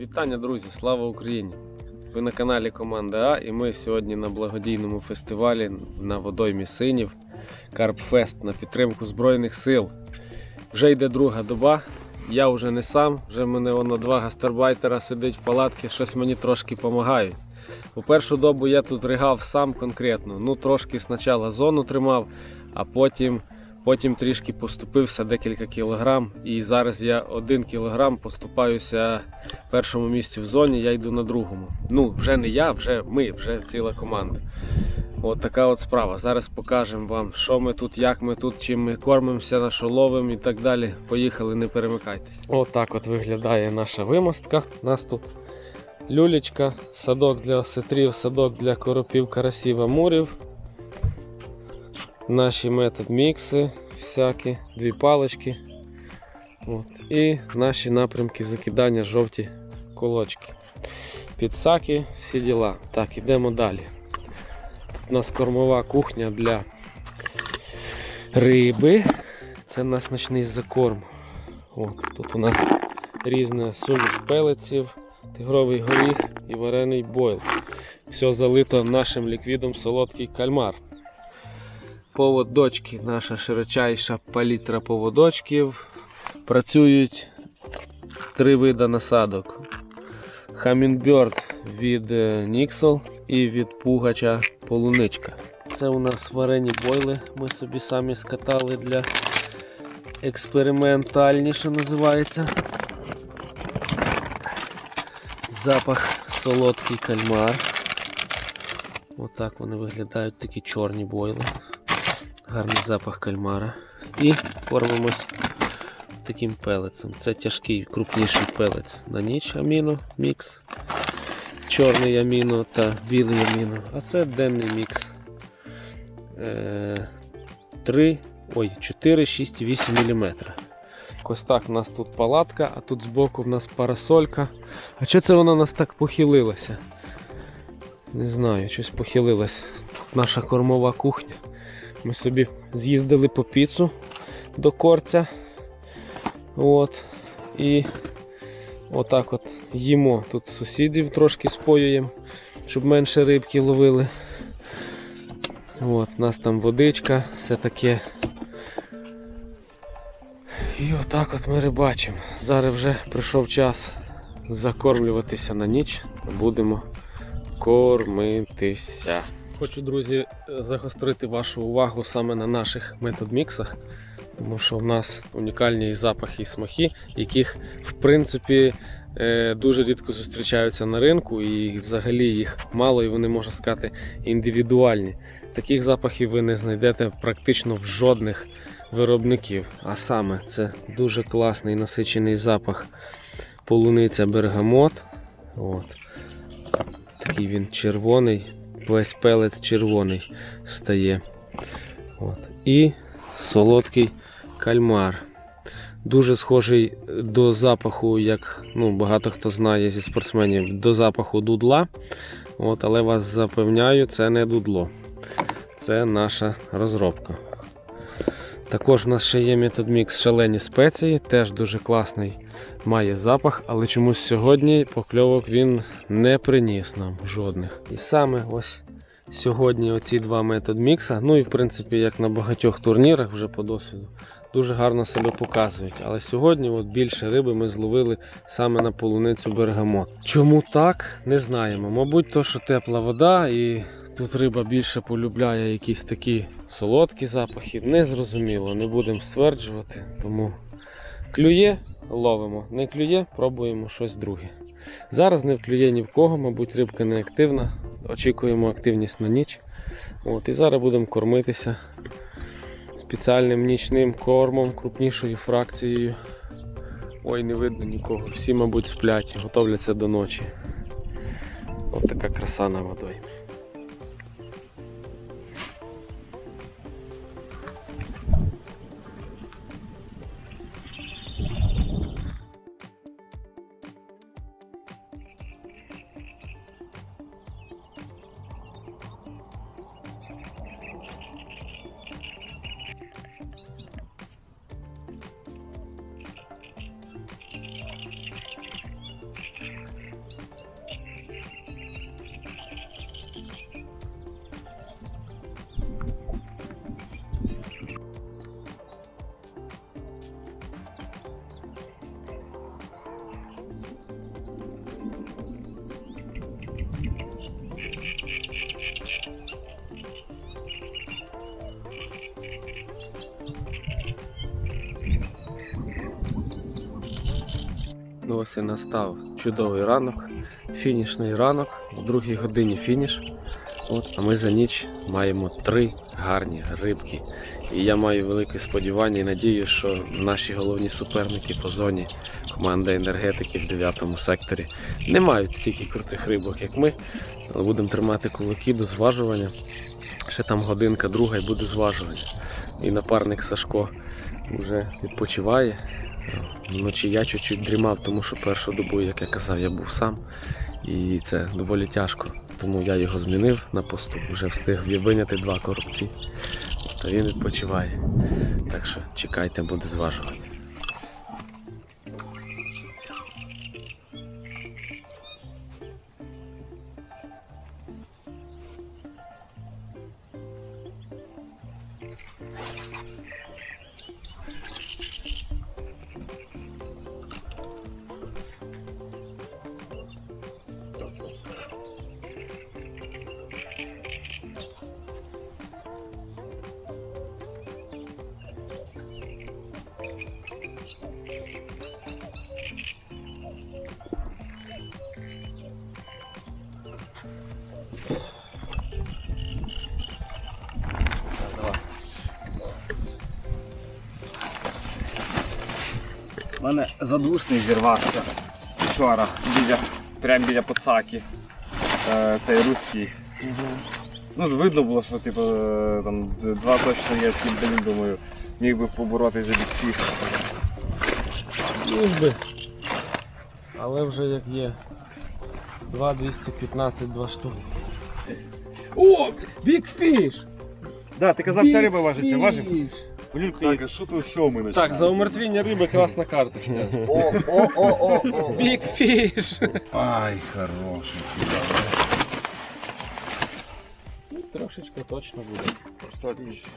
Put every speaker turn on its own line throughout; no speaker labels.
Вітання, друзі! Слава Україні! Ви на каналі Команда А і ми сьогодні на благодійному фестивалі на водоймі Синів Карпфест на підтримку Збройних сил. Вже йде друга доба. Я вже не сам, вже мене воно два гастарбайтера сидить в палатці, щось мені трошки допомагають. У першу добу я тут ригав сам конкретно. Ну трошки спочатку зону тримав, а потім Потім трішки поступився декілька кілограм, і зараз я один кілограм поступаюся першому місці в зоні, я йду на другому. Ну, вже не я, вже ми, вже ціла команда. От така от справа. Зараз покажемо вам, що ми тут, як ми тут, чим ми кормимося, на що ловимо і так далі. Поїхали, не перемикайтесь. Отак от виглядає наша вимостка. У нас тут люлечка, садок для осетрів, садок для коропів, карасів, амурів наші метод мікси, всякі, дві палички. От. І наші напрямки закидання жовті колочки. Підсаки, всі діла. Так, йдемо далі. Тут у нас кормова кухня для риби. Це наш ночний закорм. От, тут у нас різна суміш пелеців, тигровий горіх і варений бойл. Все залито нашим ліквідом солодкий кальмар. Поводочки, наша широчайша палітра поводочків. Працюють три види насадок. Хамінберд від е, Nixel і від пугача полуничка. Це у нас варені бойли. Ми собі самі скатали для експериментальні, що називається. Запах солодкий кальмар. Отак вони виглядають, такі чорні бойли. Гарний запах кальмара. І кормимось таким пелецем. Це тяжкий, крупніший пелець на ніч аміно мікс. Чорний аміно та білий аміно. А це денний мікс. Е, 3, ой, 4, 6, 8 мм. Ось так у нас тут палатка, а тут збоку в нас парасолька. А що це вона у нас так похилилася? Не знаю, щось похилилась. Тут наша кормова кухня. Ми собі з'їздили по піцу до корця. От. І отак от їмо. Тут сусідів трошки споюємо, щоб менше рибки ловили. От, у нас там водичка, все таке. І отак от ми рибачимо. Зараз вже прийшов час закормлюватися на ніч, будемо кормитися. Хочу, друзі, загострити вашу увагу саме на наших метод-міксах, тому що в нас унікальні запахи і смаки, яких в принципі е, дуже рідко зустрічаються на ринку, і взагалі їх мало, і вони можна сказати індивідуальні. Таких запахів ви не знайдете практично в жодних виробників. А саме це дуже класний насичений запах полуниця бергамот. От. Такий він червоний весь пелець червоний стає. От. І солодкий кальмар. Дуже схожий до запаху, як ну, багато хто знає зі спортсменів, до запаху дудла. От, Але вас запевняю, це не дудло. Це наша розробка. Також в нас ще є метод мікс шалені спеції, теж дуже класний, має запах, але чомусь сьогодні покльовок він не приніс нам жодних. І саме ось сьогодні оці два метод мікса, ну і в принципі, як на багатьох турнірах вже по досвіду, дуже гарно себе показують. Але сьогодні от більше риби ми зловили саме на полуницю бергамот. Чому так, не знаємо. Мабуть, то, що тепла вода і тут риба більше полюбляє якісь такі солодкі запахи, незрозуміло, не будемо стверджувати. Тому клює, ловимо, не клює, пробуємо щось друге. Зараз не вклює ні в кого, мабуть, рибка не активна. Очікуємо активність на ніч. От, І зараз будемо кормитися спеціальним нічним кормом, крупнішою фракцією. Ой, не видно нікого. Всі, мабуть, сплять, готовляться до ночі. От така краса на водоймі. Ну ось і настав чудовий ранок, фінішний ранок, о другій годині фініш. От, а ми за ніч маємо три гарні рибки. І я маю велике сподівання і надію, що наші головні суперники по зоні, команда енергетики в 9 секторі, не мають стільки крутих рибок, як ми. Але будемо тримати кулаки до зважування. Ще там годинка, друга і буде зважування. І напарник Сашко вже відпочиває. Вночі я чуть-чуть дрімав, тому що першу добу, як я казав, я був сам. І це доволі тяжко. Тому я його змінив на посту. Вже встиг виняти два коробці. Та він відпочиває. Так що чекайте, буде зважування.
У мене задушний зірвався вчора біля, прямо біля Поцаки. Е, цей руський. Ну, видно було, що типу, е, там два точно є блін, думаю, міг би поборотися за бікфіш.
Міг би. Але вже як є. 2,215, 2 штуки. О! Бікфіш!
Да, ти казав, вся риба важиться, важив? Полюльку
Так, а що то що ми
Так, за умертвіння риби класна карточка.
О, о, о, о, о.
Бікфіш!
Ай, хороший.
Трошечка точно буде.
Просто отлично.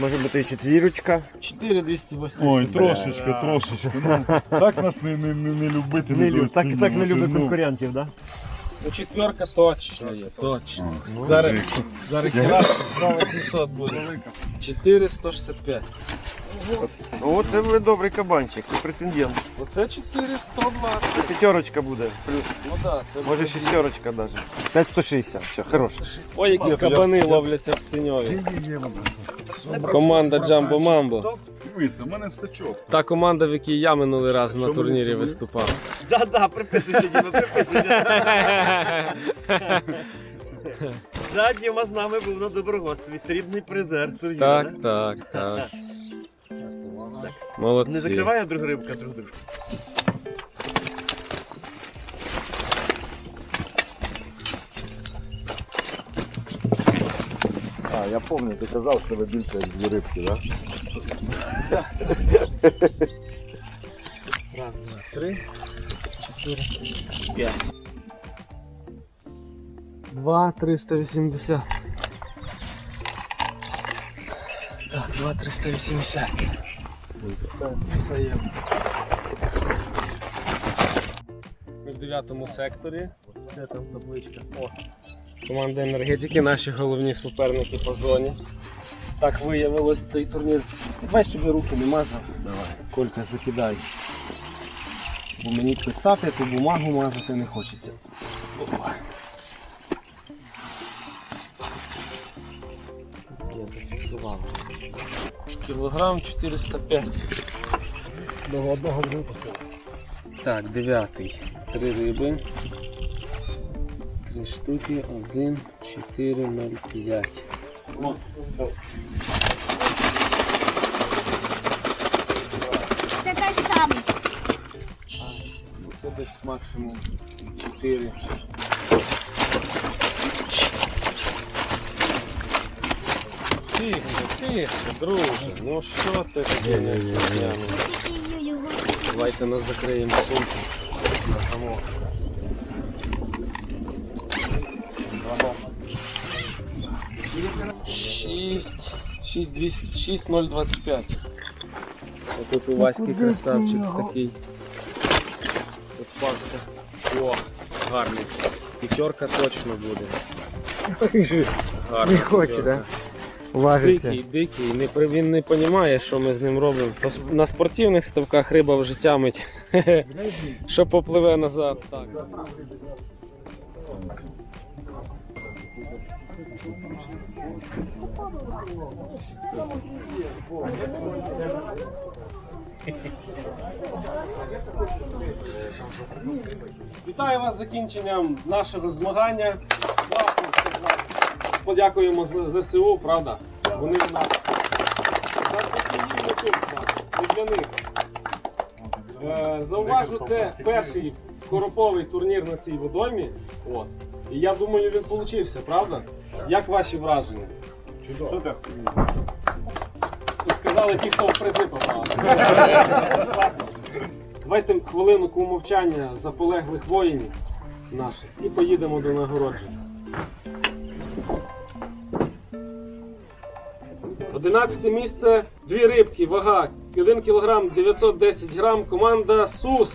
Може бути і четвірочка.
4,280.
Ой,
Бля.
трошечки, трошечки. Ну, так нас не, не, не, не любити, не, недооцінювати, ну.
конкурентів, да?
Ну, четверка точно є, точно.
Ну,
Зараз, зараз
Я-
800 буде. 4,165.
О, це ви добрий кабанчик, це претендент.
Оце 420.
Це п'ятерочка буде. Плюс.
Ну да, це
Може
буде
шістерочка навіть. 5160, все, хорош.
Ой, які кабани ловляться в синьові. Команда Джамбо Мамбо.
Дивися, в мене все чітко.
Та команда, в якій я минулий раз на турнірі виступав.
Да-да, приписуйся, Діма, приписуйся. Да, Діма з нами був на доброгостві, срібний призер турніру.
Так,
да?
так, так. Молодці.
Не закриває друг рибка друг друга.
Я пам'ятаю, ти казав, що тебе більше як дві рибки, так?
Раз, два, три, чотири, п'ять. Два, триста вісімдесят. Так, два, триста вісімдесят. Ми в дев'ятому секторі. Де там табличка? О. Команда енергетики, наші головні суперники по зоні. Так виявилось цей турнір. Давай, щоб руки не мазав. Давай. Колька закидай. Бо мені писати, ту бумагу мазати не хочеться. Опа. Кілограм 405. До одного випуску. Так, дев'ятий. Три риби дві штуки 1,405.
Це те ж саме.
Ну, це десь максимум 4. Тихо, тихо, друже. Ну що ти таке не Давайте нас закриємо сумку на самого. 6025. А тут у Васьки красавчик такий. Попався. О, гарний. П'ятерка точно буде. Гарний.
Не хоче, так? Важиться.
Дикий, дикий. Не, він не розуміє, що ми з ним робимо. На спортивних ставках риба вже тямить. що попливе назад. Так. Вітаю вас з закінченням нашого змагання. Подякуємо ЗСУ, правда? Вони в нас. Для них. Е, Зауважу, це перший короповий турнір на цій водоймі. От. І я думаю, він получився, правда? Як ваші враження? Чудово. Сказали ті, хто в призи попав. Давайте хвилинку мовчання за полеглих воїнів наших і поїдемо до нагородження. 11 місце, дві рибки, вага 1 кг 910 грам, команда СУС.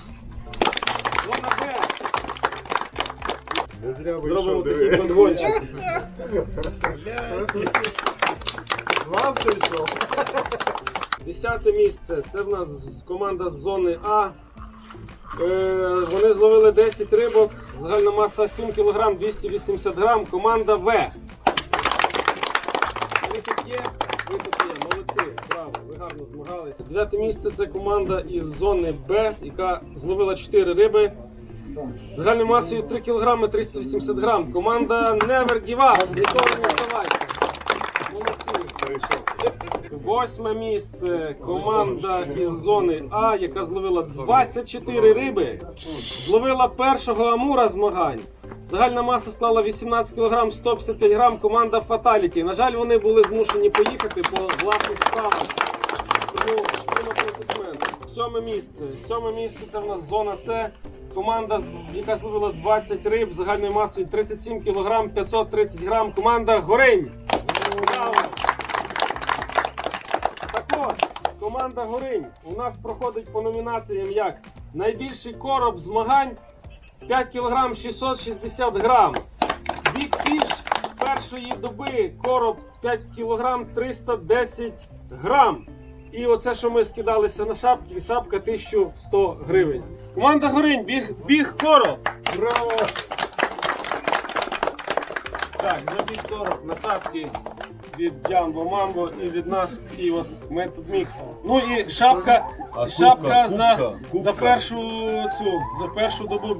Не зря вийшов,
такий подгончик.
Знав, йшов?
Десяте місце. Це в нас команда з зони А. Е, вони зловили 10 рибок, загальна маса 7 кг 280 грам. Команда В. Ви тут є? Ви тут є, молодці, браво, ви гарно змагалися. Дев'яте місце це команда із зони Б, яка зловила 4 риби. Загальною масою 3 кг 380 грам. Команда Never Give Up. Ніколи не здавайся. Восьме місце. Команда із зони А, яка зловила 24 риби. Зловила першого амура змагань. Загальна маса склала 18 кг 155 грам. Команда Fatality. На жаль, вони були змушені поїхати по власних справах. Тому аплодисменти. Сьоме місце. Сьоме місце це в нас зона С. Команда, яка зловила 20 риб загальною масою 37 кг 530 грам. Команда Горень. Браво! Так от, команда Горинь у нас проходить по номінаціям як найбільший короб змагань 5 кг 660 грам. Big Fish першої доби короб 5 кг 310 грам. І оце, що ми скидалися на шапки, шапка 1100 гривень. Команда Горинь, біг, біг короб. Браво! Так, забіг короб на шапки від Джамбо Мамбо і від нас такий от метод мікс. Ну і шапка,
А
шапка
кубка,
за,
кубка,
за
кубка.
першу цю, за першу добу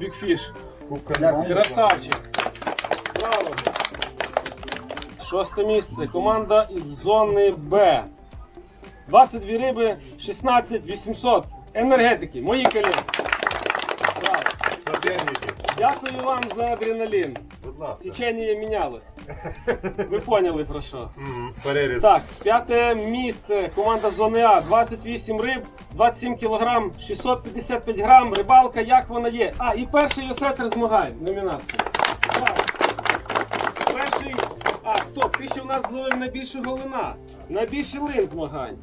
немає.
Красавчик. Браво. Шосте місце. Команда із зони Б. 22 риби, 16 800. Енергетики, мої колеги. Браво. Дякую вам за адреналін.
Будь ласка.
Січення мінялось. Ви поняли про що.
Переріз.
Так, п'яте місце. Команда зони А. 28 риб, 27 кг, 655 грам. Рибалка, як вона є. А, і перший осетр змагань. Номінація. Так. Стоп, ти ще в нас зловив найбільшого лина. Найбільший лин змагань.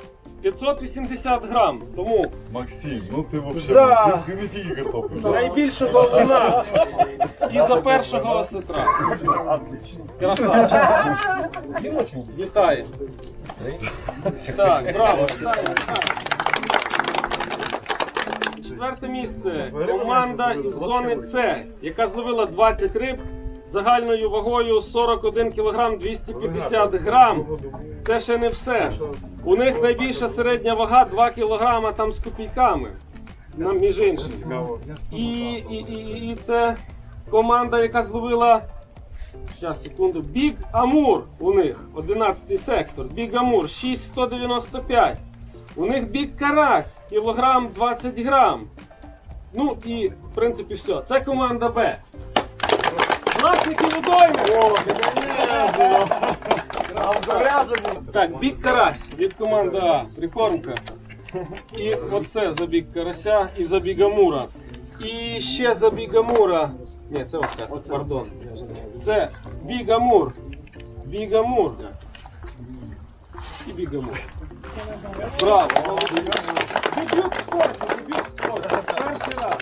580 грам. Тому
Максим, ну ти вообще
За-
ти не тільки картоплю.
найбільшого лина. І за першого осетра. Красавчик. Вітаю. Так, браво, вітаю, вітаю. Четверте місце. Команда із зони С, яка зловила 20 риб загальною вагою 41 кг 250 грам. Це ще не все. У них найбільша середня вага 2 кг там з копійками. Нам між іншим. І, і, і, і це команда, яка зловила. Зараз, секунду. Big Amur у них 11 сектор. Big Amur 6195. У них Big Карась, кілограм 20 грам. Ну і в принципі все. Це команда Б. Власники водойми! Так, бік карась від команди А. Прикормка. І оце за бік карася і за бігамура. І ще за бігамура. Ні, це оце, пардон. Це бігамур. Бігамур. І бігамур. Браво! Дебют в спорті, дебют в спорті. Перший раз.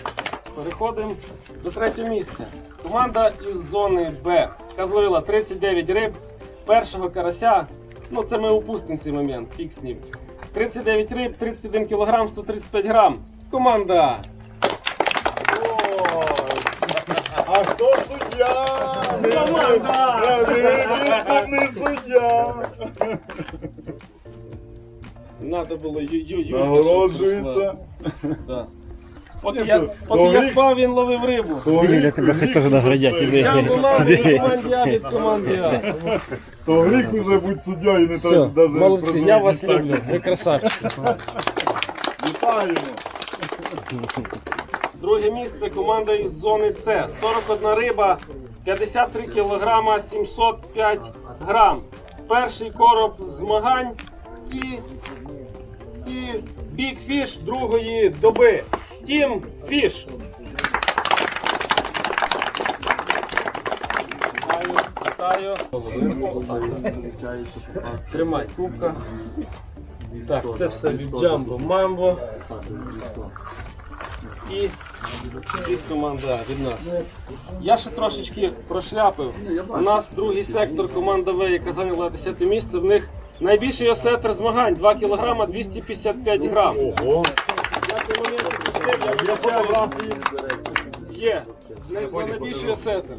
Переходимо до третього місця. Команда із зони Б. Зловила 39 риб, першого карася. Ну це ми упустимо цей момент, фік з ним. 39 риб, 31 кг, 135 грам. Команда. А хто
суддя?
Команда!
Не суддя!
Надо було ю-ю-ю.
Нагороджується.
Да. Поки я, поки я спав, він ловив рибу.
Диви,
тебе хоч теж наградять, іди.
Я була від А від команди А.
То гріх уже будь суддя і не
Все,
так навіть
молодці, я вас люблю. Ви красавчики.
Вітаємо!
Друге місце команда із зони С. 41 риба, 53 кг, 705 грам. Перший короб змагань і, і Big Fish другої доби. Тім Фіш. Вітаю, вітаю. Тримай кубка. Так, це все від Джамбо Мамбо. І від команда від нас. Я ще трошечки прошляпив. У нас другий сектор команда В, яка зайняла 10 місце. В них найбільший осетр змагань 2 кг 255 грам.
Ого!
Є. Найбільший осетр.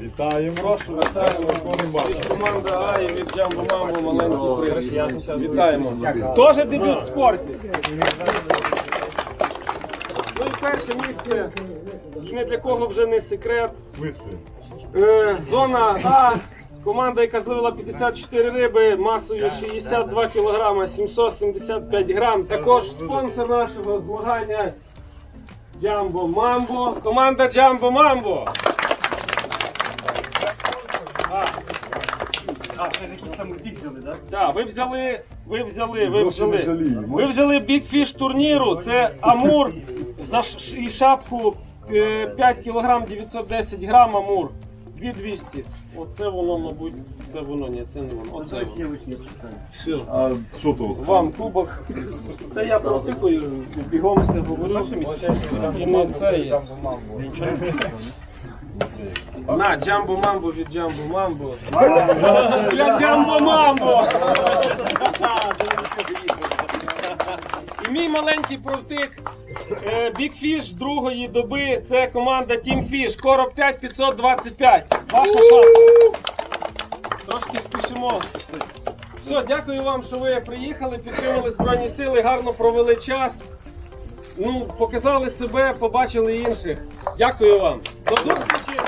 Вітаємо!
Прошу, вітаємо. Від команди А і від Джамбо Мамбо маленький приз. Вітаємо. Теж дебют в спорті. Ну і перше місце. І не для кого вже не секрет. Е, зона А. Команда, яка зловила 54 риби масою 62 кг, 775 грам. Також спонсор нашого змагання Джамбо Мамбо. Команда Джамбо Мамбо. А,
А, це ж якісь там бік взяли, так?
так, ви взяли, ви взяли, ви
Гроші не
взяли.
жаліємо.
Ви взяли бікфіш турніру, це Амур за ш- і шапку е, 5 кг 910 грам Амур. 2200. Оце воно, мабуть, це воно, ні, це не воно. Оце воно. Все.
А що то?
Вам кубок. Та я протикую, бігом все говорю. І не це є. На, джамбо мамбо від джамбо мамбо. Для джамбо мамбо. І мій маленький провтик Бікфіш другої доби це команда Team Fish. Короб 5525. Ваша шапка. Трошки спішимо. Все, дякую вам, що ви приїхали, підтримали Збройні Сили, гарно провели час. Ну, показали себе, побачили інших. Дякую вам. До зустрічі.